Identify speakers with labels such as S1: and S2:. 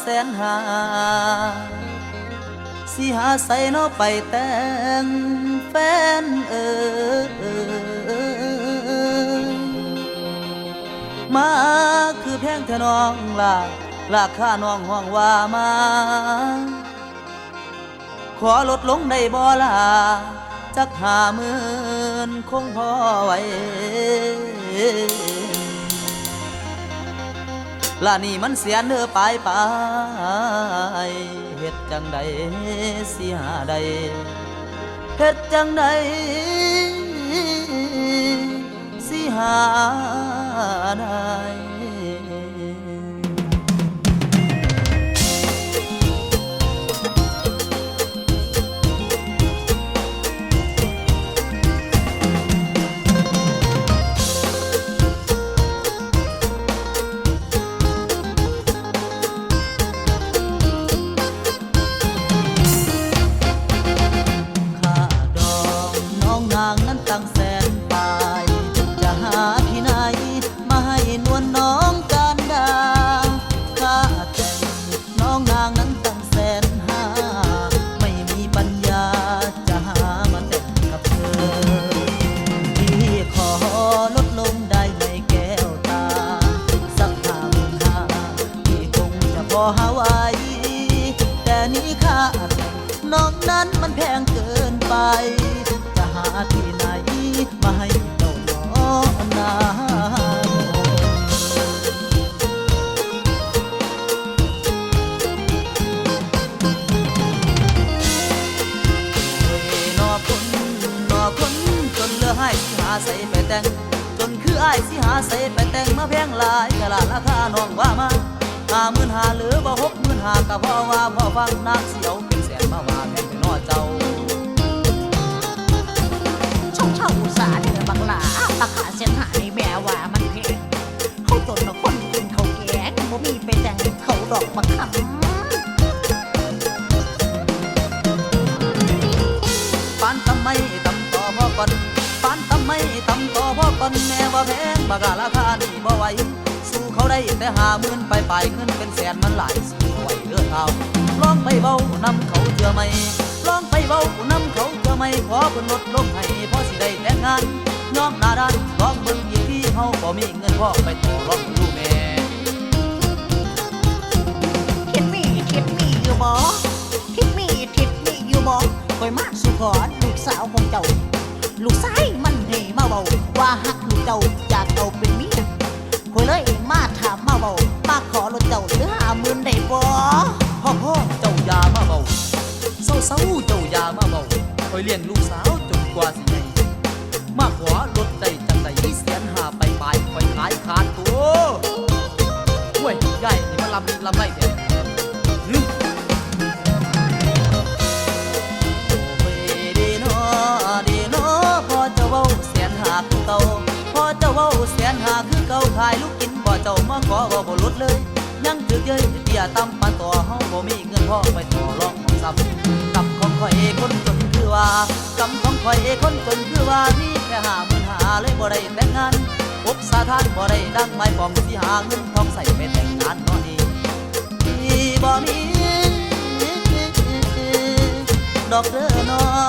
S1: แสนหา สิหาใส่นอไปแต่งแฟนเออมาคือแพงเธอน้องลาราคาน้องห้องว่ามา ขอลดลงได้บ่ล่ะจักหาหมื่นคงพอไว้ ละนี่มันเสียเนื้อปลายปลายเฮ็ดจังใดเสียใดเฮ็ดจังใดสิหาได้ พอหาไว้ แต่นี้ค่าแต่งน้องนั้นมันแพงเกินไป จะหาที่ไหนมาให้เจ้าน้องนานอคนนอคนจนเหลือให้สิหาใส่ไปแต่ง จนคืออ้ายสิหาใส่ไปแต่งมาแพงหลายกะละราคาน้องว่ามา ห้าหมื่นห้าหรือบ่หกหมื่นห้าก็พอว่าพอฟังนางเสียวเป็นแสนมาว่าแพงไปนอเจ้า
S2: ช่องเช่าอุตสาห์เดือบังหลาราคาเส้นหาในแม่ว่ามันแพงเขาจนมาคนกินเขาวแก่บ่มีไปแต่งเขาดอกบักคำ
S1: ปานทำไมตำต่อพ่อก่อนปานทำไมตำต่อพ่อก่อนแม่ว่าแพงบาการาคานี่บ่ไหว สู้เขาได้แต่หาหมื่นไปไปเงินเป็นแสนมันหลายสู้ไหวเด้อเท้าลองไปเบานำเขาเจอไหมลองไปเบานำเขาเจอไหมขอเพิ่นลดลงให้พอสิได้แต่งงานน้องนาด้านลองเบิ่งอีกทีเฮาบ่มีเงินพอไปต่อรองดูแม่
S2: ทิดมีทิดมีอยู่บ่ทิดมีทิดมีอยู่บ่คอยมาสุขอลูกสาวของเจ้าลูกชายมันให้มาเบาว่าหักลูกเจ้าอยากเอาเป็นเมีย คอยเลยมาถามมาเบามาขอรถเจ้าหรือหาหมื่นได้บ่
S1: พ่อพ่อเจ้าอยามาเบาเศร้าเศร้าๆเจ้าอยามาเบาคอยเลี้ยงลูกสาวจนกว่าสิใหญ่มาขอรถได้จังใดแสนหาไปปลายคอยขายขาดตัวหวยใหญ่นี่มันลำลำไร อเจ้าเว้าแสนหาคือเก่าขายลูกกินบ่เจ้ามาขอบ่บ่ลดเลย ยังถึกเย้ยเตี้ยต่ำปานต่อเฮาบ่มีเงินพอไปต่อรองของซ้ำกำของข่อยคนจนคือว่ากำของข่อยคนจนคือว่ามีแค่หาหมื่นหาเลยบ่ได้แต่งงานอบสาทานบ่ได้ดังไม้ปองสิหาเงินทองใส่ไปแต่งงานนอนี่บ่มีดอกเด้อน้อ